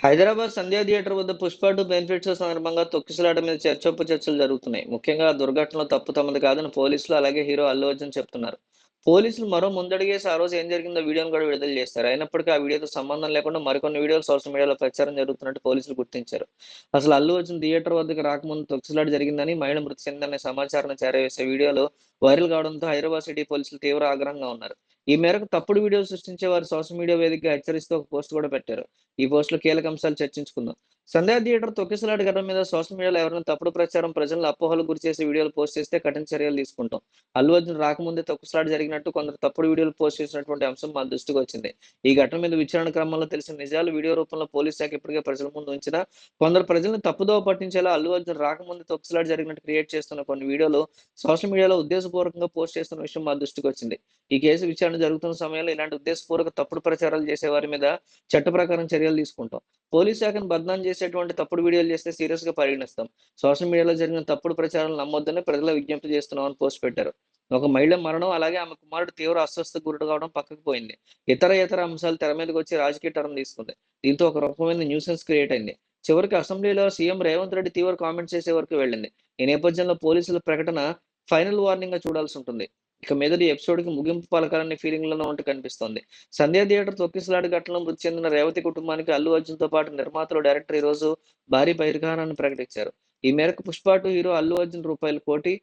హైదరాబాద్ సంధ్యా theatre వద్ద Pushpa two benefits సందర్భంగా తొక్కిసలాట మీద చర్చొప్పు చర్చలు జరుగుతున్నాయి. ముఖ్యంగా దుర్ఘటనలో తప్పు తమది కాదని పోలీసులు అలాగే హీరో అల్లు అర్జున్ చెప్తున్నారు. పోలీసులు మరో ముందడిగేసి ఆ రోజు ఏం జరిగిందో వీడియోను కూడా విడుదల చేస్తారు. అయినప్పటికీ ఆ వీడియోతో సంబంధం లేకుండా మరికొన్ని వీడియోలు సోషల్ మీడియాలో ప్రచారం జరుగుతున్నట్టు పోలీసులు గుర్తించారు. అసలు అల్లు అర్జున్ థియేటర్ వద్దకు రాకముందు తొక్కిసలాట జరిగిందని మహిళ మృతి చెందనే సమాచారాన్ని చేరవేసే వీడియోలు వైరల్ కావడంతో హైదరాబాద్ సిటీ పోలీసులు తీవ్ర ఆగ్రహంగా ఉన్నారు. ఈ మేరకు తప్పుడు వీడియో సృష్టించే వారు సోషల్ మీడియా వేదికగా హెచ్చరిస్తూ ఒక పోస్ట్ కూడా పెట్టారు. ఈ పోస్ట్లో కీలక అంశాలు చర్చించుకుందాం. సంధ్యా థియేటర్ తొక్కిసలాట ఘటన మీద సోషల్ మీడియాలో ఎవరైనా తప్పుడు ప్రచారం ప్రజలను అపోహలు గురి చేసి వీడియోలు పోస్ట్ చేస్తే కఠిన చర్యలు తీసుకుంటాం. అల్లు అర్జున్ రాకముందే తొక్కిసలాట జరిగినట్టు కొందరు తప్పుడు వీడియోలు పోస్ట్ చేసినటువంటి అంశం మా దృష్టికి వచ్చింది. ఈ ఘటన మీద విచారణ క్రమంలో తెలిసిన నిజాలు వీడియో రూపంలో పోలీస్ శాఖ ఇప్పటికే ప్రజల ముందు ఉంచిన కొందరు ప్రజలను తప్పుదోవ పట్టించేలా అల్లు అర్జున్ రాకముందే తొక్కిసలాట జరిగినట్టు క్రియేట్ చేస్తున్న కొన్ని వీడియోలు సోషల్ మీడియాలో ఉద్దేశపూర్వకంగా పోస్ట్ చేస్తున్న విషయం మా దృష్టికి వచ్చింది. ఈ కేసు విచారణ జరుగుతున్న సమయంలో ఇలాంటి ఉద్దేశపూర్వక తప్పుడు ప్రచారాలు చేసే వారి మీద చట్ట ప్రకారం చర్యలు తీసుకుంటాం. పోలీస్ శాఖను బద్నాం చేసేటువంటి తప్పుడు వీడియోలు చేస్తే సీరియస్గా పరిగణిస్తాం. సోషల్ మీడియాలో జరిగిన తప్పుడు ప్రచారాలు నమ్మొద్దని ప్రజల విజ్ఞప్తి చేస్తున్నామని పోస్ట్ పెట్టారు. ఒక మహిళ మరణం అలాగే ఆమె కుమారుడు తీవ్ర అస్వస్థ గురి కావడం పక్కకు పోయింది. ఇతర ఇతర అంశాలు తెర మీదకి వచ్చి రాజకీయ టర్న్ తీసుకుంది. దీంతో ఒక రకమైన న్యూసెన్స్ క్రియేట్ అయింది. చివరికి అసెంబ్లీలో సీఎం రేవంత్ రెడ్డి తీవ్ర కామెంట్స్ చేసే వరకు వెళ్ళింది. ఈ నేపథ్యంలో పోలీసుల ప్రకటన ఫైనల్ వార్నింగ్గా చూడాల్సి ఉంటుంది. ఇక మీదటి ఎపిసోడ్కి ముగింపు పలకాలనే ఫీలింగ్లో ఉంటే కనిపిస్తోంది. సంధ్యా థియేటర్ తొక్కిసలాడి ఘటనలో మృతి చెందిన రేవతి కుటుంబానికి అల్లు అర్జున్తో పాటు నిర్మాతలు డైరెక్టర్ ఈ రోజు భారీ బహిర్గానాన్ని ప్రకటించారు. ఈ మేరకు పుష్ప టూ హీరో అల్లు అర్జున్ రూపాయలు కోటి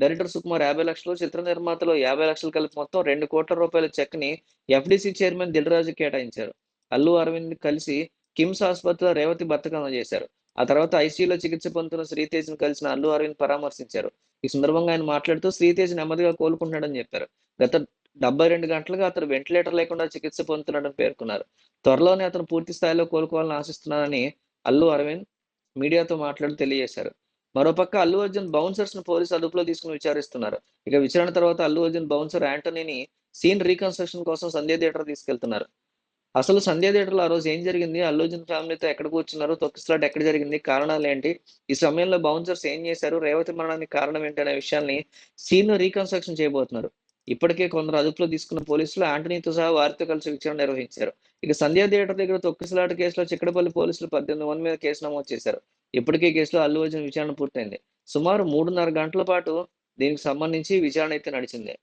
డైరెక్టర్ సుకుమార్ యాభై లక్షలు చిత్ర నిర్మాతలు యాభై లక్షలు కలిపి మొత్తం రెండు కోట్ల రూపాయల చెక్ని ఎఫ్డిసి చైర్మన్ దిల్రాజు కేటాయించారు. అల్లు అరవింద్ కలిసి కిమ్స్ ఆసుపత్రిలో రేవతి భర్తకు చేశారు. ఆ తర్వాత ఐసీయూలో చికిత్స పొందుతున్న శ్రీతేజ్ను కలిసిన అల్లు అరవింద్ పరామర్శించారు. ఈ సందర్భంగా ఆయన మాట్లాడుతూ శ్రీతేజ్ నెమ్మదిగా కోలుకుంటున్నాడని చెప్పారు. గత డెబ్బై రెండు గంటలుగా అతను వెంటిలేటర్ లేకుండా చికిత్స పొందుతున్నాడని పేర్కొన్నారు. త్వరలోనే అతను పూర్తి స్థాయిలో కోలుకోవాలని ఆశిస్తున్నానని అల్లు అరవింద్ మీడియాతో మాట్లాడి తెలియజేశారు. మరోపక్క అల్లు అర్జున్ బౌన్సర్స్ను పోలీసు అదుపులో తీసుకుని విచారిస్తున్నారు. ఇక విచారణ తర్వాత అల్లు అర్జున్ బౌన్సర్ యాంటనీని సీన్ రీకన్స్ట్రక్షన్ కోసం సంధ్య థియేటర్ తీసుకెళ్తున్నారు. అసలు సంధ్యా థియేటర్లో ఆ రోజు ఏం జరిగింది? అల్లు అర్జున్ ఫ్యామిలీతో ఎక్కడ కూర్చున్నారు? తొక్కిసలాట్ ఎక్కడ జరిగింది? కారణాలు ఏంటి ఈ సమయంలో బౌన్సర్స్ ఏం చేశారు? రేవతి మరణానికి కారణం ఏంటి అనే విషయాన్ని సీన్ రీకన్స్ట్రక్షన్ చేయబోతున్నారు. ఇప్పటికే కొందరు అదుపులో తీసుకున్న పోలీసులు ఆంటనీతో సహా వారితో కలిసి విచారణ నిర్వహించారు. ఇక సంధ్యా థియేటర్ దగ్గర తొక్కిసలాట కేసులో చిక్కడపల్లి పోలీసులు పద్దెనిమిది మంది మీద కేసు నమోదు చేశారు. ఇప్పటికే కేసులో అల్లు అర్జున్ విచారణ పూర్తయింది. సుమారు మూడున్నర గంటల పాటు దీనికి సంబంధించి విచారణ అయితే నడిచింది.